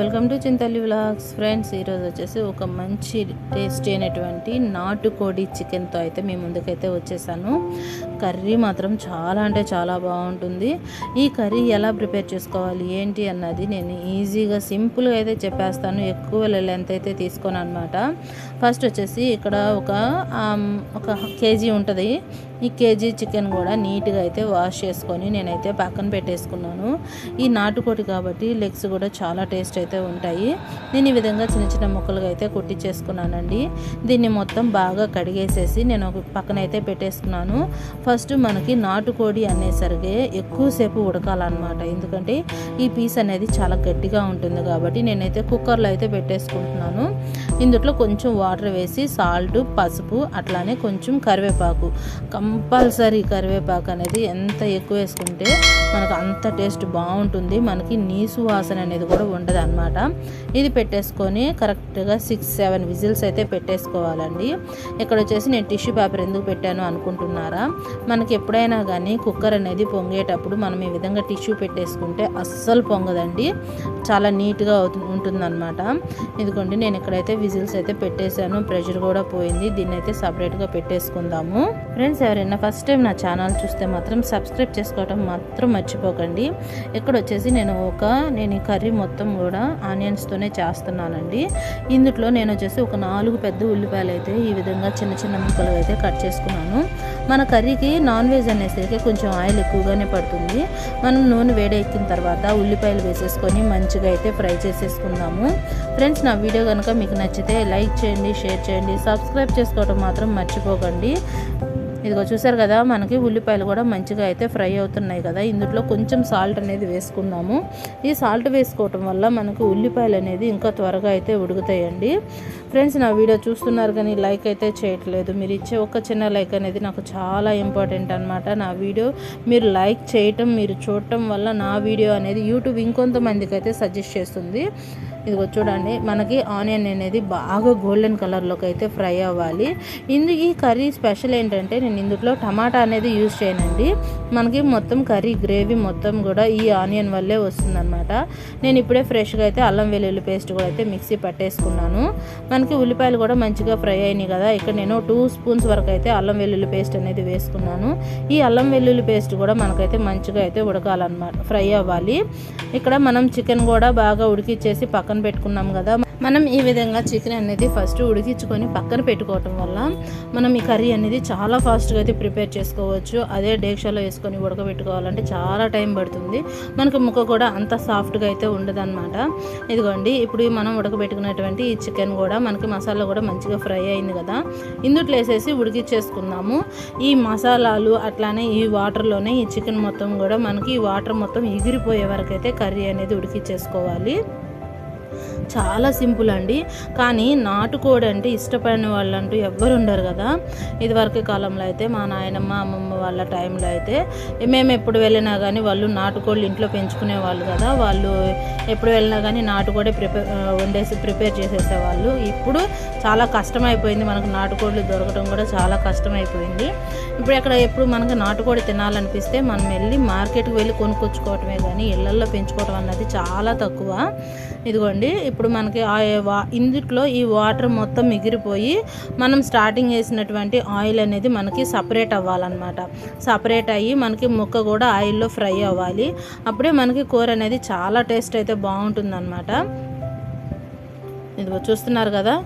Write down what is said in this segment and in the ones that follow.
Welcome to Chintalli vlogs friends ఈరోజు వచ్చేసి ఒక మంచి టేస్టీ అయినటువంటి నాటుకోడి చికెన్తో అయితే మీ ముందుకైతే వచ్చేసాను. కర్రీ మాత్రం చాలా అంటే చాలా బాగుంటుంది. ఈ కర్రీ ఎలా ప్రిపేర్ చేసుకోవాలి ఏంటి అన్నది నేను ఈజీగా సింపుల్గా అయితే చెప్పేస్తాను. ఎక్కువ లెంత్ అయితే తీసుకోను అనమాట ఫస్ట్ వచ్చేసి ఇక్కడ ఒక ఒక కేజీ ఉంటుంది. ఈ కేజీ చికెన్ కూడా నీట్గా అయితే వాష్ చేసుకొని నేనైతే పక్కన పెట్టేసుకున్నాను. ఈ నాటుకోడి కాబట్టి లెగ్స్ కూడా చాలా టేస్ట్ అయితే ఉంటాయి. నేను ఈ విధంగా చిన్న చిన్న ముక్కలుగా అయితే కుట్టించేసుకున్నానండి. దీన్ని మొత్తం బాగా కడిగేసేసి నేను ఒక పక్కన అయితే పెట్టేసుకున్నాను. ఫస్ట్ మనకి నాటుకోడి అనేసరికి ఎక్కువసేపు ఉడకాలన్నమాట. ఎందుకంటే ఈ పీస్ అనేది చాలా గట్టిగా ఉంటుంది కాబట్టి నేనైతే కుక్కర్లో అయితే పెట్టేసుకుంటున్నాను. ఇందులో కొంచెం వాటర్ వేసి సాల్ట్ పసుపు అట్లానే కొంచెం కరివేపాకు కంపల్సరీ కరివేపాకు అనేది ఎంత ఎక్కువ వేసుకుంటే మనకు అంత టేస్ట్ బాగుంటుంది. మనకి నీసు వాసన అనేది కూడా ఉండదు అనమాట ఇది పెట్టేసుకొని కరెక్ట్గా సిక్స్ సెవెన్ విజిల్స్ అయితే పెట్టేసుకోవాలండి. ఇక్కడ వచ్చేసి నేను టిష్యూ పేపర్ ఎందుకు పెట్టాను అనుకుంటున్నారా? మనకి ఎప్పుడైనా కానీ కుక్కర్ అనేది పొంగేటప్పుడు మనం ఈ విధంగా టిష్యూ పెట్టేసుకుంటే అస్సలు పొంగదండి. చాలా నీట్గా అవుతు ఉంటుందన్నమాట. ఇదిగోండి నేను ఇక్కడైతే విజిల్స్ అయితే పెట్టేశాను. ప్రెషర్ కూడా పోయింది. దీన్ని అయితే సపరేట్గా పెట్టేసుకుందాము. ఫ్రెండ్స్ ఎవరైనా ఫస్ట్ టైం నా ఛానల్ చూస్తే మాత్రం సబ్స్క్రైబ్ చేసుకోవడం మాత్రం మర్చిపోకండి. ఇక్కడ వచ్చేసి నేను ఒక నేను ఈ కర్రీ మొత్తం కూడా ఆనియన్స్తోనే చేస్తున్నానండి. ఇందులో నేను వచ్చేసి ఒక నాలుగు పెద్ద ఉల్లిపాయలు అయితే ఈ విధంగా చిన్న చిన్న ముక్కలు అయితే కట్ చేసుకున్నాను. మన కర్రీకి నాన్ వెజ్ అనేసరికి కొంచెం ఆయిల్ ఎక్కువగానే పడుతుంది. మనం నూనె వేడెక్కిన తర్వాత ఉల్లిపాయలు వేసేసుకొని మంచిగా అయితే ఫ్రై చేసేసుకుందాము. ఫ్రెండ్స్ నా వీడియో కనుక మీకు నచ్చితే లైక్ చేయండి షేర్ చేయండి సబ్స్క్రైబ్ చేసుకోవడం మాత్రం మర్చిపోకండి. ఇదిగో చూసారు కదా మనకి ఉల్లిపాయలు కూడా మంచిగా అయితే ఫ్రై అవుతున్నాయి కదా. ఇందులో కొంచెం సాల్ట్ అనేది వేసుకుందాము ఈ సాల్ట్ వేసుకోవటం వల్ల మనకు ఉల్లిపాయలు అనేది ఇంకా త్వరగా అయితే ఉడుకుతాయండి. ఫ్రెండ్స్ నా వీడియో చూస్తున్నారు కానీ లైక్ అయితే చేయట్లేదు. మీరు ఇచ్చే ఒక చిన్న లైక్ అనేది నాకు చాలా ఇంపార్టెంట్ అనమాట నా వీడియో మీరు లైక్ చేయటం మీరు చూడటం వల్ల నా వీడియో అనేది యూట్యూబ్ ఇంకొంతమందికి అయితే సజెస్ట్ చేస్తుంది. ఇదిగో చూడండి మనకి ఆనియన్ అనేది బాగా గోల్డెన్ కలర్లోకి అయితే ఫ్రై అవ్వాలి. ఇందు ఈ కర్రీ స్పెషల్ ఏంటంటే నేను ఇందులో టమాటా అనేది యూజ్ చేయనండి. మనకి మొత్తం కర్రీ గ్రేవీ మొత్తం కూడా ఈ ఆనియన్ వల్లే వస్తుందన్నమాట. నేను ఇప్పుడే ఫ్రెష్గా అయితే అల్లం వెల్లుల్లి పేస్ట్ కూడా అయితే మిక్సీ పట్టేసుకున్నాను. మనకి ఉల్లిపాయలు కూడా మంచిగా ఫ్రై అయినాయి కదా. ఇక్కడ నేను టూ స్పూన్స్ వరకు అయితే అల్లం వెల్లుల్లి పేస్ట్ అనేది వేసుకున్నాను. ఈ అల్లం వెల్లుల్లి పేస్ట్ కూడా మనకైతే మంచిగా అయితే ఉడకాలన్నమాట ఫ్రై అవ్వాలి. ఇక్కడ మనం చికెన్ కూడా బాగా ఉడికిచ్చేసి పక్కన పెట్టుకున్నాం కదా. మనం ఈ విధంగా చికెన్ అనేది ఫస్ట్ ఉడికించుకొని పక్కన పెట్టుకోవటం వల్ల మనం ఈ కర్రీ అనేది చాలా ఫాస్ట్గా అయితే ప్రిపేర్ చేసుకోవచ్చు. అదే డేక్షాలో వేసుకొని ఉడకబెట్టుకోవాలంటే చాలా టైం పడుతుంది. మనకు ముక్క కూడా అంత సాఫ్ట్గా అయితే ఉండదన్నమాట. ఇదిగోండి ఇప్పుడు మనం ఉడకబెట్టుకున్నటువంటి ఈ చికెన్ కూడా మనకి మసాలా కూడా మంచిగా ఫ్రై అయింది కదా. ఇందుట్లో వేసేసి ఉడికిచ్చేసుకుందాము ఈ మసాలాలు అట్లానే ఈ వాటర్లోనే ఈ చికెన్ మొత్తం కూడా మనకి ఈ వాటర్ మొత్తం ఎగిరిపోయే వరకు అయితే కర్రీ అనేది ఉడికిచ్చేసుకోవాలి చాలా సింపుల్ అండి. కానీ నాటుకోడి అంటే ఇష్టపడిన వాళ్ళు అంటూ ఎవ్వరు ఉండరు కదా. ఇదివరకు కాలంలో అయితే మా నాయనమ్మ అమ్మమ్మ వాళ్ళ టైంలో అయితే మేము ఎప్పుడు వెళ్ళినా కానీ వాళ్ళు నాటుకోళ్ళు ఇంట్లో పెంచుకునే వాళ్ళు కదా. వాళ్ళు ఎప్పుడు వెళ్ళినా కానీ నాటుకోడే ప్రిపేర్ వండేసి ప్రిపేర్ చేసేసేవాళ్ళు ఇప్పుడు చాలా కష్టమైపోయింది. మనకు నాటుకోళ్ళు దొరకడం కూడా చాలా కష్టమైపోయింది. ఇప్పుడు ఎక్కడ ఎప్పుడు మనకు నాటుకోడి తినాలనిపిస్తే మనం వెళ్ళి మార్కెట్కి వెళ్ళి కొనుక్కొచ్చుకోవటమే కానీ ఇళ్ళల్లో పెంచుకోవడం అన్నది చాలా తక్కువ. ఇదిగోండి. ఇప్పుడు మనకి ఆ వా ఇందుట్లో ఈ వాటర్ మొత్తం మిగిలిపోయి మనం స్టార్టింగ్ వేసినటువంటి ఆయిల్ అనేది మనకి సపరేట్ అవ్వాలన్నమాట. సపరేట్ అయ్యి మనకి ముక్క కూడా ఆయిల్లో ఫ్రై అవ్వాలి. అప్పుడే మనకి కూర అనేది చాలా టేస్ట్ అయితే బాగుంటుందన్నమాట. ఇదిగో చూస్తున్నారు కదా?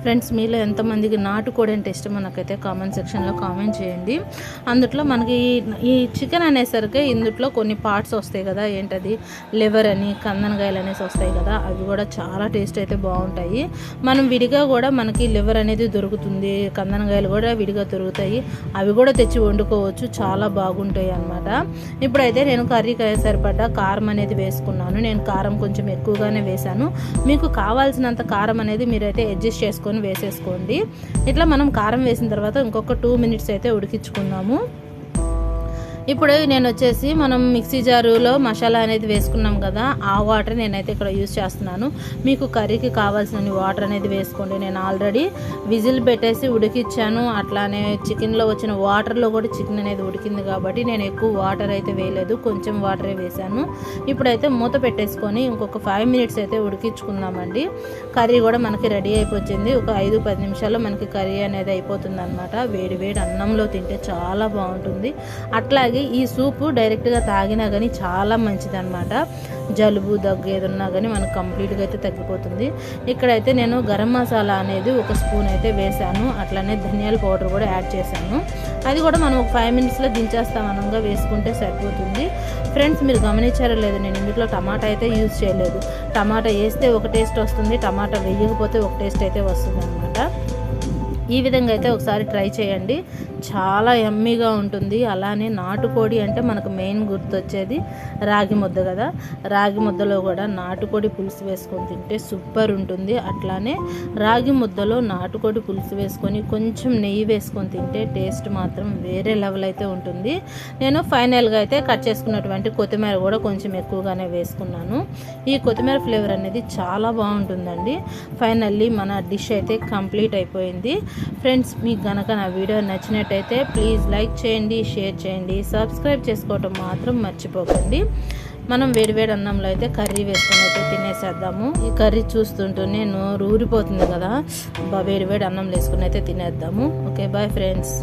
ఫ్రెండ్స్ మీలో ఎంతమందికి నాటుకోడి అంటే ఇష్టమో నాకైతే కామెంట్ సెక్షన్లో కామెంట్ చేయండి. అందుట్లో మనకి ఈ- ఈ చికెన్ అనేసరికి ఇందుట్లో కొన్ని పార్ట్స్ వస్తాయి కదా ఏంటది? లివర్ అని కందనకాయలు అనేసి వస్తాయి కదా అవి కూడా చాలా టేస్ట్ అయితే బాగుంటాయి. మనం విడిగా కూడా మనకి లివర్ అనేది దొరుకుతుంది కందనకాయలు కూడా విడిగా దొరుకుతాయి అవి కూడా తెచ్చి వండుకోవచ్చు చాలా బాగుంటాయి అన్నమాట. ఇప్పుడైతే నేను కర్రీకి సరిపడ్డ కారం అనేది వేసుకున్నాను. నేను కారం కొంచెం ఎక్కువగానే వేశాను. మీకు కావాల్సినంత కారం అనేది మీరైతే అడ్జస్ట్ చేసుకో తీసుకొని వేసేసుకోండి. ఇట్లా మనం కారం వేసిన తర్వాత ఇంకొక టూ మినిట్స్ అయితే ఉడికించుకుందాము ఇప్పుడు నేను వచ్చేసి మనం మిక్సీ జారులో మసాలా అనేది వేసుకున్నాం కదా ఆ వాటర్ నేనైతే ఇక్కడ యూస్ చేస్తున్నాను. మీకు కర్రీకి కావాల్సిన వాటర్ అనేది వేసుకోండి. నేను ఆల్రెడీ విజిల్ పెట్టేసి ఉడికిచ్చాను. అట్లానే చికెన్లో వచ్చిన వాటర్లో కూడా చికెన్ అనేది ఉడికింది కాబట్టి నేను ఎక్కువ వాటర్ అయితే వేయలేదు. కొంచెం వాటరే వేసాను ఇప్పుడైతే మూత పెట్టేసుకొని ఇంకొక ఫైవ్ మినిట్స్ అయితే ఉడికించుకుందామండి. కర్రీ కూడా మనకి రెడీ అయిపోయింది. ఒక ఐదు పది నిమిషాల్లో మనకి కర్రీ అనేది అయిపోతుంది అనమాట వేడి వేడి అన్నంలో తింటే చాలా బాగుంటుంది. అట్లాగే ఈ సూపు డైరెక్ట్గా తాగినా కానీ చాలా మంచిదన్నమాట. జలుబు దగ్గు ఏదన్నా కానీ మనకు కంప్లీట్గా అయితే తగ్గిపోతుంది. ఇక్కడైతే నేను గరం మసాలా అనేది ఒక స్పూన్ అయితే వేసాను అట్లానే ధనియాల పౌడర్ కూడా యాడ్ చేశాను. అది కూడా మనం ఒక ఫైవ్ మినిట్స్లో దించేస్తాం. అనంగా వేసుకుంటే సరిపోతుంది. ఫ్రెండ్స్ మీరు గమనించారో లేదు నేను ఇందులో టమాటా అయితే యూజ్ చేయలేదు. టమాటా వేస్తే ఒక టేస్ట్ వస్తుంది. టమాటా వేయకపోతే ఒక టేస్ట్ అయితే వస్తుంది అనమాట ఈ విధంగా అయితే ఒకసారి ట్రై చేయండి. చాలా ఎమ్మీగా ఉంటుంది. అలానే నాటుకోడి అంటే మనకు మెయిన్ గుర్తొచ్చేది రాగి ముద్ద కదా. రాగి ముద్దలో కూడా నాటుకోడి పులుసు వేసుకొని తింటే సూపర్ ఉంటుంది. అట్లానే రాగి ముద్దలో నాటుకోడి పులుసు వేసుకొని కొంచెం నెయ్యి వేసుకొని తింటే టేస్ట్ మాత్రం వేరే లెవెల్ అయితే ఉంటుంది. నేను ఫైనల్గా అయితే కట్ చేసుకున్నటువంటి కొత్తిమీర కూడా కొంచెం ఎక్కువగానే వేసుకున్నాను. ఈ కొత్తిమీర ఫ్లేవర్ అనేది చాలా బాగుంటుందండి. ఫైనల్లీ మన డిష్ అయితే కంప్లీట్ అయిపోయింది. ఫ్రెండ్స్ మీకు కనుక నా వీడియో నచ్చినట్టయితే ప్లీజ్ లైక్ చేయండి షేర్ చేయండి సబ్స్క్రైబ్ చేసుకోవటం మాత్రం మర్చిపోకండి. మనం వేడివేడి అన్నంలో అయితే కర్రీ వేసుకుని అయితే తినేసేద్దాము. ఈ కర్రీ చూస్తుంటే నోరు ఊరిపోతుంది కదా. బా వేడివేడి అన్నంలో వేసుకుని అయితే తినేద్దాము. Okay bye friends